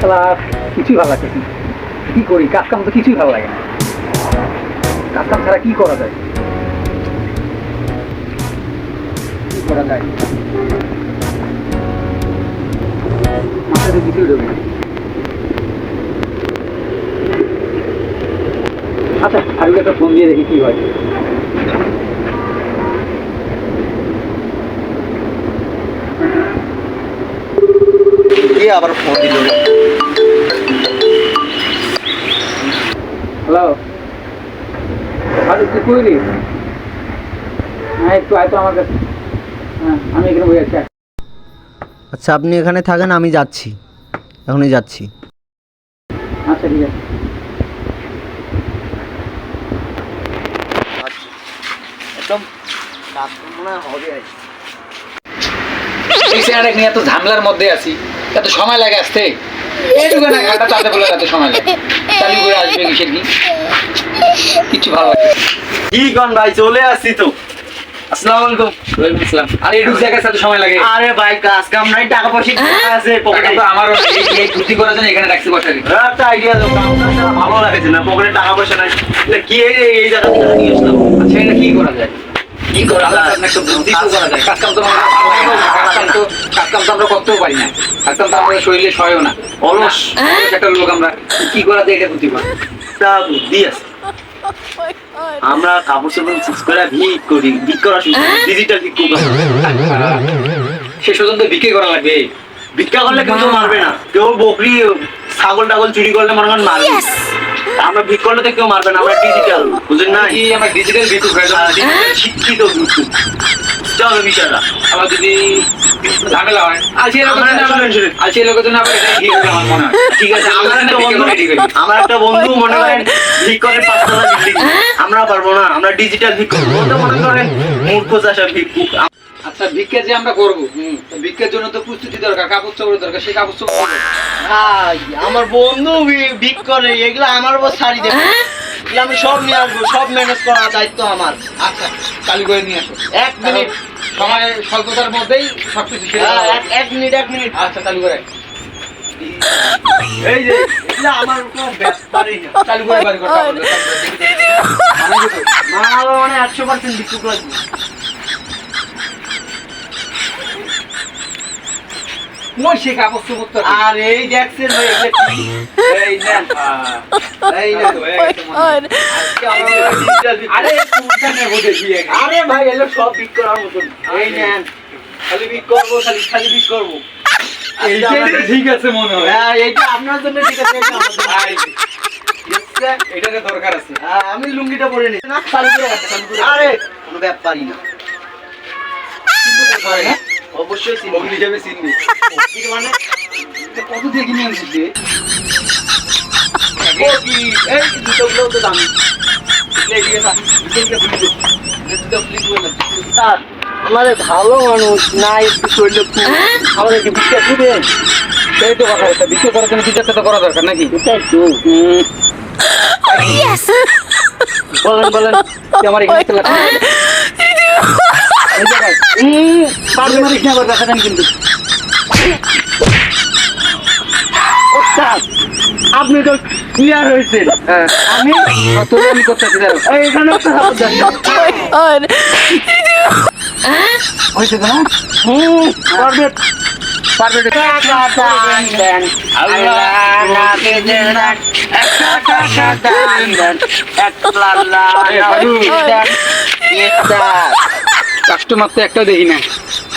শালা কিছুই ভালো না। কি করি? কাজ কাম তো কিছুই ভালো লাগে না। কাজ কাম ছাড়া কি করা যায়? কি করা যায়? মাথাতে কিছুই ঢোকে। আচ্ছা আরও একটা ফোন দিয়ে দেখি কি হয়। কে আবার ফোন দিল। হ্যালো আরে তুই কইলি হ্যাঁ একটু আয় তো আমার কাছে। হ্যাঁ আমি এখানে বসে আছি আচ্ছা আপনি এখানে থাকেন আমি যাচ্ছি। এখনই যাচ্ছি। আচ্ছা ঠিক আছে। একদম কাজ মনে হবে আর কি। এই চেহারা নিয়ে এত ঝামেলার মধ্যে আছি। এত সময় লাগে আসতে। এইটুকু না ঘাটা তাতে বলে এত সময় লাগে। চালু করে আসবে কিসের কি? কিছু ভালো লাগছে কি কন ভাই চলে আসছি তো। আসসালামু আলাইকুম। ওয়ালাইকুম আসসালাম। আর এইটুকু জায়গায় সাথে সময় লাগে। আরে ভাই কাজ কাম নাই টাকা পয়সা টাকা আছে পকেটে। তো আমারও এই- এই করার জন্য এখানে রাখছি বসাকে একটা আইডিয়া দাও কামটা ভালো লাগছে না পকেটে টাকা পয়সা নাই। কি এই এই- এই নিয়ে আসলাম? আচ্ছা এটা কি করা যায়? আমার তো আমরা করতেও পারি না। কাজ তো আমাদের শরীরে সয়ও না। অলস অলস একটা লোক আমরা কি করা যায় এটা বুদ্ধি পাই বুদ্ধি আছে। আমরা কাপড় চোপড় চিজ করে ভিক করি ভিক করা ডিজিটাল ভিক সে পর্যন্ত বিক্রি করা লাগবে। ভিক্ষা করলে কেউ তো মারবে না। কেউ বকরি ছাগল টাগল চুরি করলে মনে মারবে। আমরা ভিক করলে তো কেউ মারবে না আমরা ডিজিটাল বুঝেন না? কি আমরা ডিজিটাল হয়ে? যাব শিক্ষিত কিন্তু চলো বিষয়টা আবার যদি ঝামেলা হয় আজকে লোকের আমরা জন্য আবার শুনেন, শুনেন। আজকে লোকের জন্য আবার ঠিক আমার মনে হয়। আছে আমার আমরা একটা বন্ধু আমার একটা বন্ধু মনে করেন করে পাঁচতলা আমরা পারব না আমরা ডিজিটাল ভিক করব মনে করেন মূর্খ চাষা ভিক্ষুক। আচ্ছা ভিক্ষা যে আমরা করব ভিক্ষার জন্য তো প্রস্তুতি দরকার কাপড় চোপড় দরকার সেই কাপড় চোপড় ভাই আমার বন্ধু ভিক করে এগুলো আমার উপর ছাড়ি দেবে। আমি সব নিয়ে আসব সব ম্যানেজ করার দায়িত্ব আমার। আচ্ছা চালু করে নিয়ে আসো। এক মিনিট। সময় স্বল্পতার মধ্যেই সবকিছু হ্যাঁ, এক- মিনিট এক মিনিট। আচ্ছা চালু করে। এই যে আমার কোনো ব্যাপারই না। চালু করে মানে একশো পার্সেন্ট ভিক্ষুক লাগবে। ওই সে কাপড় আর এই দেখছেন ভাই এগুলো কি? এই নেন এই নেন আজকে আমার digital ভিক্ষুক। আরে তুলটা নেব দেখি আরে ভাই এগুলো সব বিক করার মতন। এই নেন। খালি বিক করব খালি খালি বিক করব। এইটাই ঠিক আছে মনে হয়। হ্যাঁ এইটা আপনার জন্য ঠিক আছে এটা এটাতে দরকার আছে। হ্যাঁ, আমি লুঙ্গিটা পরে নি না চালু করে রাখো, চালু করে রাখো। আরে! কোনো ব্যাপারই না। কিন্তু না অবশ্যই চিনবো। বগলি হিসেবে চিনবি মানে? কত দিয়ে কিনে আনছিস রে? এই তো দামি। আমাদের ভালো মানুষ না একটু শরীরে আমাদের কি ভিক্ষা দিবেন সেই তো কথা এটা বিক্রি করার জন্য বিচারটা তো করা দরকার নাকি? এটাই তো। বলেন বলেন আমার এখানে আপনি তো ক্লিয়ার হয়েছেন হ্যাঁ আমি আমি করতেছি এখানে হয়েছে না পারবে তো? কাস্টমার তো একটা দেখি না।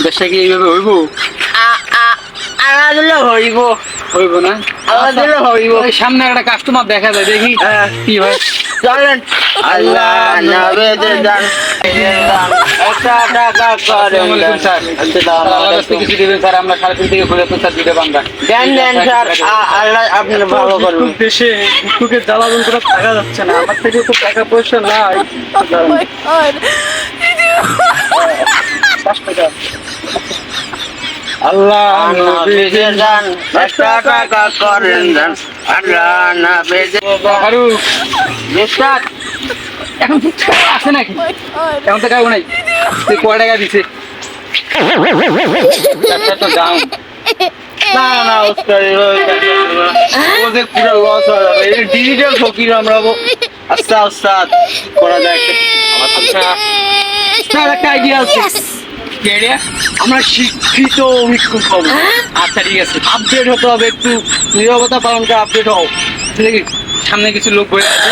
ব্যবসা কি এইভাবে হইব? হইব। হইব না? হইব। ওই সামনে একটা কাস্টমার দেখা যায় দেখি হ্যাঁ। কি হয়। চলেন। আল্লাহ নবেদে দান। একটা টাকা করেন স্যার। কাছ দিবেন স্যার? আমরা সাড়ে তিন থেকে ঘুরে তো স্যার দুটো বান্ধা দেন দেন স্যার আল্লাহ আপনার ভালো করবেন দেশে ভিক্ষুকের জ্বালা যন্ত্রণা থাকা যাচ্ছে না। আমার থেকে তো টাকা পয়সা নাই। টাকা আল্লাহ নবেদে দান একটা টাকা করেন দান আল্লাহ নবেদে ফারুক উস্তাদ এখন আছে নাকি? এখন তো কাউ নাই। তুই কয় টাকা দিছে ব্যবসা তো ডাউন না না ওস্তাদ। ওদের পুরো লস হয়ে যাবে। এই ডিজিটাল ফকির আমরা বো- আচ্ছা কি করা যায় আচ্ছা একটা আইডিয়া আছে। কি idea? আমরা শিক্ষিত ভিক্ষুক হব। আচ্ছা ঠিক আছে। আপডেট হতে হবে একটু নিরবতা পালন করে আপডেট হও। দেখি সামনে কিছু লোক বয়ে আছে।